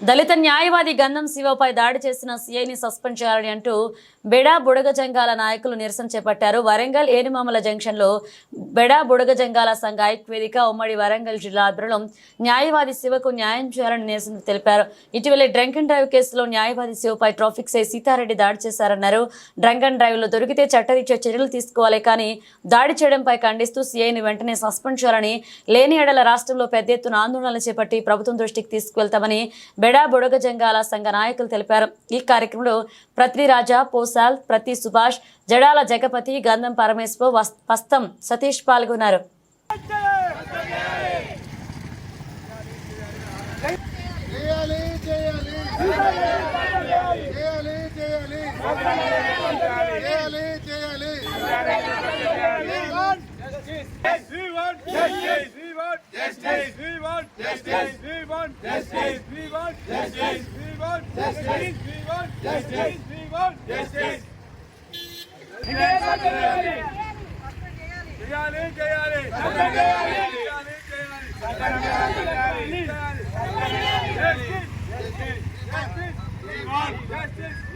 దళిత న్యాయవాది గంధం శివపై దాడి చేసిన సీఐని సస్పెండ్ చేయాలని అంటూ బెడా బుడగ జంగాల నాయకులు నిరసన చేపట్టారు. వరంగల్ ఏనుమామల జంక్షన్లో బెడా బుడగ జంగాల సంఘ ఐక్యవేదిక ఉమ్మడి వరంగల్ జిల్లా ఆధ్వర్యంలో న్యాయవాది శివకు న్యాయం చేయాలని నిరసన తెలిపారు. ఇటీవల డ్రంక్ అండ్ డ్రైవ్ కేసులో న్యాయవాది శివపై ట్రాఫిక్ సై సీతారెడ్డి దాడి చేశారన్నారు. డ్రంక్ అండ్ డ్రైవ్లో దొరికితే చట్టరీత్యా చర్యలు తీసుకోవాలి కానీ దాడి చేయడంపై ఖండిస్తూ సీఐని వెంటనే సస్పెండ్ చేయాలని లేని ఎడల రాష్ట్రంలో పెద్ద ఎత్తున ఆందోళనలు చేపట్టి ప్రభుత్వం దృష్టికి తీసుకువెళ్తామని బెడా బుడగ జంగాల సంఘ నాయకులు తెలిపారు. ఈ కార్యక్రమంలో ప్రతి రాజా పోసాల్ ప్రతి సుభాష్ జడాల జగపతి గంధం పరమేశ్వర్ వస్తం సతీష్ పాల్గొన్నారు. చేయాలి చేయాలి చేయాలి చేయాలి చేయాలి చేయాలి చేయాలి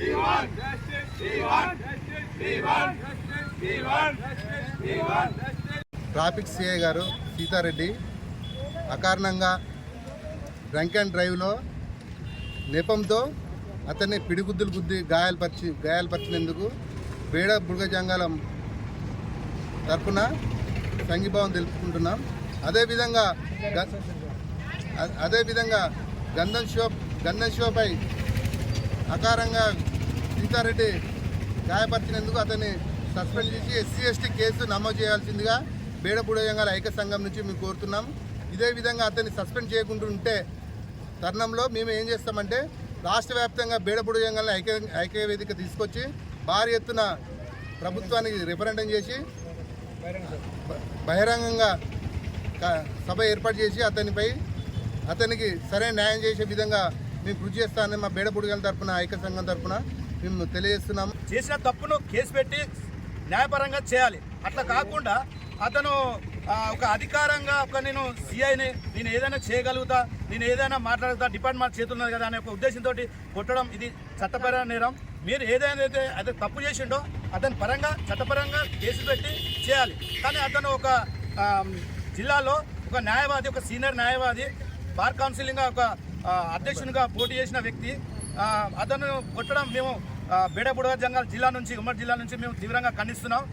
We won! We won! We won! We won! Traffic CI గారు సీతారెడ్డి అకారణంగా డ్రంక్ అండ్ డ్రైవ్లో నెపంతో అతన్ని పిడిగుద్దులు గుద్ది గాయాలపరిచి గాయాలపరిచినందుకు బేడ బుడగజంగాలం తరపున సంఘీభావం తెలుపుకుంటున్నాం. అదేవిధంగా అదేవిధంగా గంధం శివ గంధం శివపై అకారంగా సీతారెడ్డి గాయపరిచినందుకు అతన్ని సస్పెండ్ చేసి ఎస్సీ ఎస్టీ కేసు నమోదు చేయాల్సిందిగా బేడబుడయంగాల ఐక్య సంఘం నుంచి మేము కోరుతున్నాం. ఇదే విధంగా అతన్ని సస్పెండ్ చేయకుండా ఉంటే తరుణంలో మేము ఏం చేస్తామంటే రాష్ట్ర వ్యాప్తంగా బేడబుడయంగాల ఐక్య ఐక్య వేదిక తీసుకొచ్చి భారీ ఎత్తున ప్రభుత్వానికి రిఫరెండం చేసి బహిరంగంగా సభ ఏర్పాటు చేసి అతనిపై అతనికి సరైన న్యాయం చేసే విధంగా మేము కృషి చేస్తానని మా బేడపూడిగల తరపున ఐక్య సంఘం తరఫున మేము తెలియజేస్తున్నాము చేసిన తప్పును కేసు పెట్టి న్యాయపరంగా చేయాలి. అట్లా కాకుండా అతను ఒక అధికారంగా ఒక నేను సిఐని నేను ఏదైనా చేయగలుగుతా నేను ఏదైనా మాట్లాడుతా డిపార్ట్మెంట్ చేతున్నది కదా అనే ఒక ఉద్దేశంతో కొట్టడం ఇది చట్టపరమైన నేరం. మీరు ఏదైనా అయితే అతను తప్పు చేసిండో అతని పరంగా చట్టపరంగా కేసు పెట్టి చేయాలి. కానీ అతను ఒక జిల్లాలో ఒక న్యాయవాది ఒక సీనియర్ న్యాయవాది బార్ కౌన్సిలింగ్గా ఒక అధ్యక్షునిగా పోటీ చేసిన వ్యక్తి అతను కొట్టడం మేము బేడబుడవ జంగాల్ జిల్లా నుంచి ఉమ్మడి జిల్లా నుంచి మేము తీవ్రంగా ఖండిస్తున్నాం.